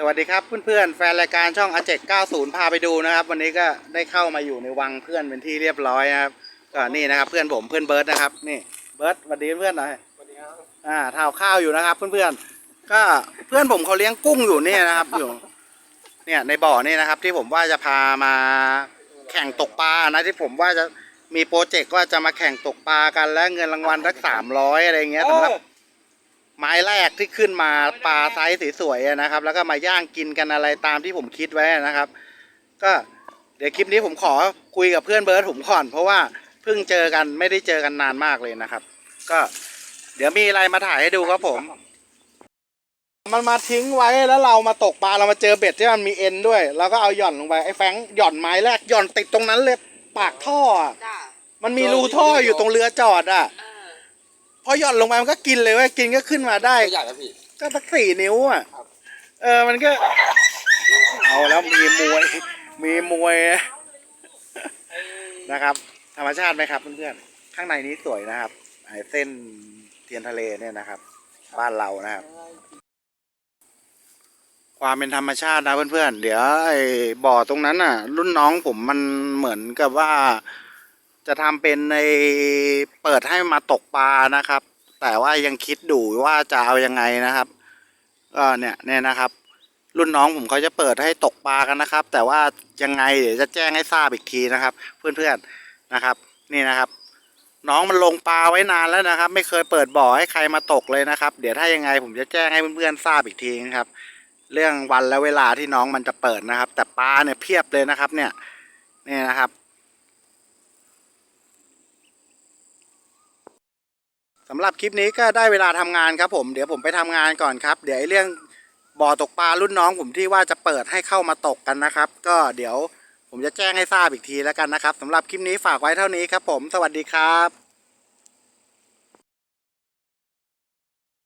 สวัสดีครับเพื่อนๆแฟนรายการช่องอาเจก90 พาไปดูนะครับ วันนี้ก็ได้เข้ามาอยู่ในวังเพื่อนเป็นที่เรียบร้อยนะครับก็นี่นะครับเพื่อนผมเพื่อนเบิร์ดนะครับ นี่เบิร์ดสวัสดีเพื่อนหน่อยสวัสดีครับอ่าทาวข้าวอยู่นะครับ เพื่อนๆก็เพื่อนผมเขาเลี้ยงกุ้งอยู่เนี่ยนะครับอยู่เนี่ยในบ่อนี่นะครับ ที่ผมว่าจะพามาแข่งตกปลานะที่ผมว่าจะมีโปรเจกต์ว่าจะมาแข่งตกปลากันและเงินรางวัลสักสามร้อยอะไรเงี้ยสำหรับ ไม้แรกที่ขึ้นมาปลาไซส์สวยๆอะนะครับ แล้วก็มาย่างกินกันอะไรตามที่ผมคิดไว้นะครับ ก็เดี๋ยวคลิปนี้ผมขอคุยกับเพื่อนเบิร์ดผมก่อน เพราะว่าเพิ่งเจอกันไม่ได้เจอกันนานมากเลยนะครับ ก็เดี๋ยวมีอะไรมาถ่ายให้ดูครับผม มันมาทิ้งไว้แล้วเรามาตกปลาเรามาเจอเบ็ดที่มันมีเอ็นด้วยเราก็เอาหย่อนลงไปไอ้แฟรงค์หย่อนไม้แรกหย่อนติดตรงนั้นเลยปากท่ออะจ้ามันมีรูท่ออยู่ตรงเรือจอดอะ เอ อพอหย่อนลงไปมันก็กินเลยเว้ยกินก็ขึ้นมาได้ ตัวใหญ่แล้วพี่ ก็สักสี่นิ้วอะ ครับ เออ มันก็ เอาแล้วมีมวย มีมวยนะครับ ธรรมชาติไหมครับเพื่อนๆ ข้างในนี้สวยนะครับไอ้เส้นเทียนทะเลเนี่ยนะครับ บ้านเรานะครับ ความเป็นธรรมชาตินะเพื่อนๆ เดี๋ยวไอ้บ่อตรงนั้นน่ะ รุ่นน้องผมมันเหมือนกับว่า จะทำเป็นในเปิดให้มาตกปลานะครับ แต่ว่ายังคิดดูว่าจะเอายังไงนะครับก็เนี่ยเนี่ยนะครับ รุ่นน้องผมเขาจะเปิดให้ตกปลากันนะครับ แต่ว่ายังไงเดี๋ยวจะแจ้งให้ทราบอีกทีนะครับ เพื่อนๆนะครับ นี่นะครับ น้องมันลงปลาไว้นานแล้วนะครับ ไม่เคยเปิดบ่อให้ใครมาตกเลยนะครับ เดี๋ยวถ้ายังไงผมจะแจ้งให้เพื่อนๆทราบอีกทีนะครับ เรื่องวันและเวลาที่น้องมันจะเปิดนะครับ แต่ปลาเนี่ยเพียบเลยนะครับ เนี่ยนี่นะครับ สำหรับคลิปนี้ก็ได้เวลาทำงานครับผมเดี๋ยวผมไปทำงานก่อนครับ เดี๋ยวเรื่องบ่อตกปลารุ่นน้องผมที่ว่าจะเปิดให้เข้ามาตกกันนะครับ ก็เดี๋ยวผมจะแจ้งให้ทราบอีกทีแล้วกันนะครับสำหรับคลิปนี้ฝากไว้เท่านี้ครับผม สวัสดีครับ